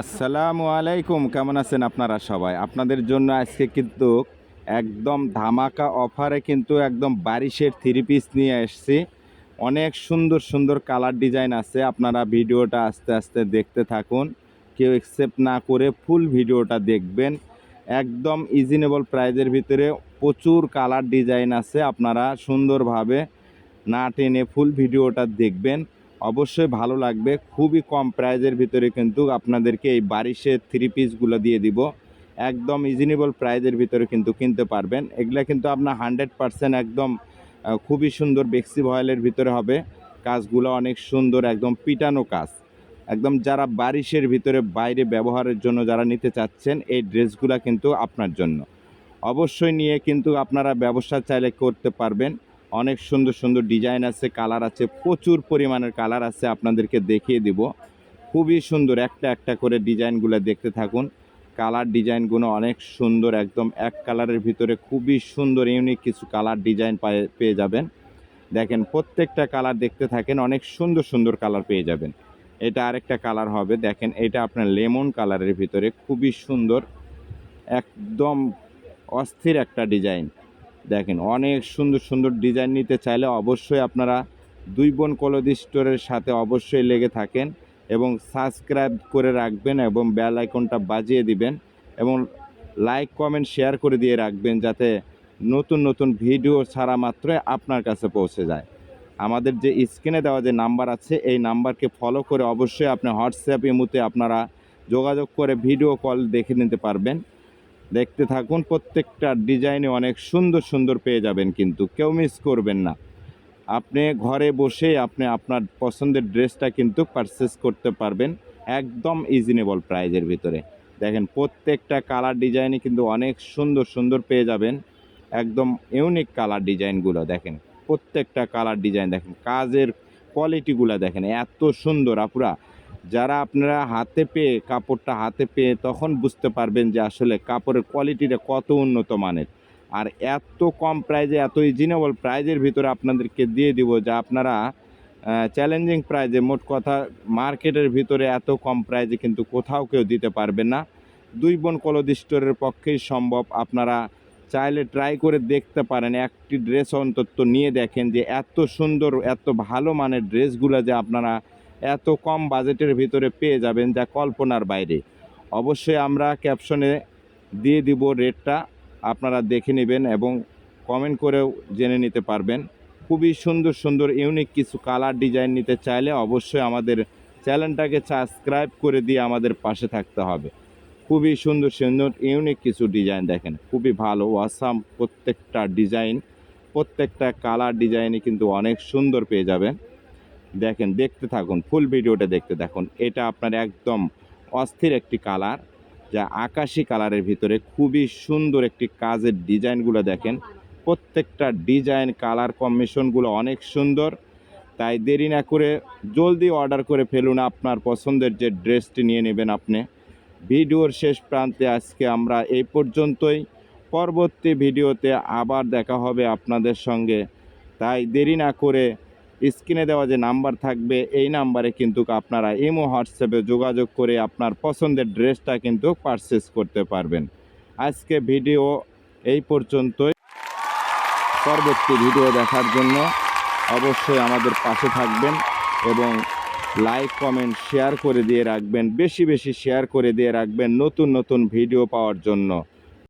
আসসালামু আলাইকুম, কেমন আছেন আপনারা সবাই? আপনাদের জন্য আজকে কিন্তু একদম ধামাকা অফারে কিন্তু একদম বারিশের থ্রি পিস নিয়ে এসেছি। অনেক সুন্দর সুন্দর কালার ডিজাইন আছে। আপনারা ভিডিওটা আস্তে আস্তে দেখতে থাকুন। কেউ একসেপ্ট না করে ফুল ভিডিওটা দেখবেন। একদম ইজিনেবল প্রাইজের ভিতরে প্রচুর কালার ডিজাইন আছে। আপনারা সুন্দরভাবে না টেনে ফুল ভিডিওটা দেখবেন। অবশ্যই ভালো লাগবে। খুবই কম প্রাইজের ভিতরে কিন্তু আপনাদেরকে এই বারিশের থ্রি পিসগুলো দিয়ে দিব। একদম ইজিনেবল প্রাইজের ভিতরে কিন্তু কিনতে পারবেন। এগুলা কিন্তু আপনার হান্ড্রেড পারসেন্ট একদম খুবই সুন্দর বেক্সি ভয়েলের ভিতরে হবে। কাজগুলো অনেক সুন্দর, একদম পিটানো কাজ। একদম যারা বারিশের ভিতরে বাইরে ব্যবহারের জন্য যারা নিতে চাচ্ছেন, এই ড্রেসগুলো কিন্তু আপনার জন্য। অবশ্যই নিয়ে কিন্তু আপনারা ব্যবসা চাইলে করতে পারবেন। অনেক সুন্দর সুন্দর ডিজাইন আছে, কালার আছে, প্রচুর পরিমাণের কালার আছে, আপনাদেরকে দেখিয়ে দিব। খুবই সুন্দর একটা একটা করে ডিজাইনগুলো দেখতে থাকুন। কালার ডিজাইনগুলো অনেক সুন্দর, একদম এক কালারের ভিতরে খুবই সুন্দর, ইউনিক কিছু কালার ডিজাইন পায়ে যাবেন। দেখেন, প্রত্যেকটা কালার দেখতে থাকেন, অনেক সুন্দর সুন্দর কালার পেয়ে যাবেন। এটা আরেকটা কালার হবে, দেখেন, এটা আপনার লেমন কালারের ভিতরে, খুবই সুন্দর, একদম অস্থির একটা ডিজাইন। দেখেন, অনেক সুন্দর সুন্দর ডিজাইন নিতে চাইলে অবশ্যই আপনারা দুই বোন কলদি স্টোরের সাথে অবশ্যই লেগে থাকেন এবং সাবস্ক্রাইব করে রাখবেন এবং বেল আইকনটা বাজিয়ে দিবেন এবং লাইক কমেন্ট শেয়ার করে দিয়ে রাখবেন যাতে নতুন নতুন ভিডিও ছাড়া মাত্রই আপনার কাছে পৌঁছে যায়। আমাদের যে স্ক্রিনে দেওয়া যে নাম্বার আছে, এই নাম্বারকে ফলো করে অবশ্যই আপনি হোয়াটসঅ্যাপ ইমুতে আপনারা যোগাযোগ করে ভিডিও কল দেখে নিতে পারবেন। দেখতে থাকুন, প্রত্যেকটা ডিজাইনে অনেক সুন্দর সুন্দর পেয়ে যাবেন কিন্তু কেউ মিস করবেন না। আপনি ঘরে বসে আপনি আপনার পছন্দের ড্রেসটা কিন্তু পারচেস করতে পারবেন একদম ইজিনেবল প্রাইজের ভিতরে। দেখেন, প্রত্যেকটা কালার ডিজাইনে কিন্তু অনেক সুন্দর সুন্দর পেয়ে যাবেন। একদম ইউনিক কালার ডিজাইনগুলো দেখেন, প্রত্যেকটা কালার ডিজাইন দেখেন, কাজের কোয়ালিটিগুলো দেখেন, এত সুন্দর, আপুরা। যারা আপনারা হাতে পেয়ে, কাপড়টা হাতে পেয়ে তখন বুঝতে পারবেন যে আসলে কাপড়ের কোয়ালিটিটা কত উন্নত মানের। আর এত কম প্রাইজে এত রিজনেবল প্রাইজের ভিতরে আপনাদেরকে দিয়ে দিব যা আপনারা চ্যালেঞ্জিং প্রাইজে মোট কথা মার্কেটের ভিতরে এত কম প্রাইজে কিন্তু কোথাও কেউ দিতে পারবে না। দুই বোন কলদি স্টোরের পক্ষেই সম্ভব। আপনারা চাইলে ট্রাই করে দেখতে পারেন। একটি ড্রেস অন্তত নিয়ে দেখেন যে এত সুন্দর, এত ভালো মানের ড্রেসগুলো যে আপনারা এত কম বাজেটের ভিতরে পেয়ে যাবেন যা কল্পনার বাইরে। অবশ্যই আমরা ক্যাপশনে দিয়ে দিব রেটটা, আপনারা দেখে নেবেন এবং কমেন্ট করেও জেনে নিতে পারবেন। খুবই সুন্দর সুন্দর, ইউনিক কিছু কালার ডিজাইন নিতে চাইলে অবশ্যই আমাদের চ্যানেলটাকে সাবস্ক্রাইব করে দিয়ে আমাদের পাশে থাকতে হবে। খুবই সুন্দর সুন্দর, ইউনিক কিছু ডিজাইন দেখেন, খুবই ভালো, ওয়াসাম প্রত্যেকটা ডিজাইন, প্রত্যেকটা কালার ডিজাইনই কিন্তু অনেক সুন্দর পেয়ে যাবেন। দেখেন, দেখতে থাকুন, ফুল ভিডিওটা দেখতে থাকুন। এটা আপনার একদম অস্থির একটি কালার, যা আকাশি কালারের ভিতরে খুবই সুন্দর একটি কাজের ডিজাইনগুলো দেখেন। প্রত্যেকটা ডিজাইন, কালার কম্বিনেশনগুলো অনেক সুন্দর। তাই দেরি না করে জলদি অর্ডার করে ফেলুন আপনার পছন্দের যে ড্রেসটি নিয়ে নেবেন আপনি। ভিডিওর শেষ প্রান্তে আজকে আমরা এই পর্যন্তই। পরবর্তী ভিডিওতে আবার দেখা হবে আপনাদের সঙ্গে। তাই দেরি না করে স্ক্রিনে দেওয়া যে নাম্বার থাকবে, এই নাম্বারে কিন্তু আপনারা ইমো, হোয়াটসঅ্যাপে যোগাযোগ করে আপনার পছন্দের ড্রেসটা কিন্তু পারচেস করতে পারবেন। আজকে ভিডিও এই পর্যন্তই। পরবর্তী ভিডিও দেখার জন্য অবশ্যই আমাদের পাশে থাকবেন এবং লাইক, কমেন্ট, শেয়ার করে দিয়ে রাখবেন। বেশি বেশি শেয়ার করে দিয়ে রাখবেন নতুন নতুন ভিডিও পাওয়ার জন্য।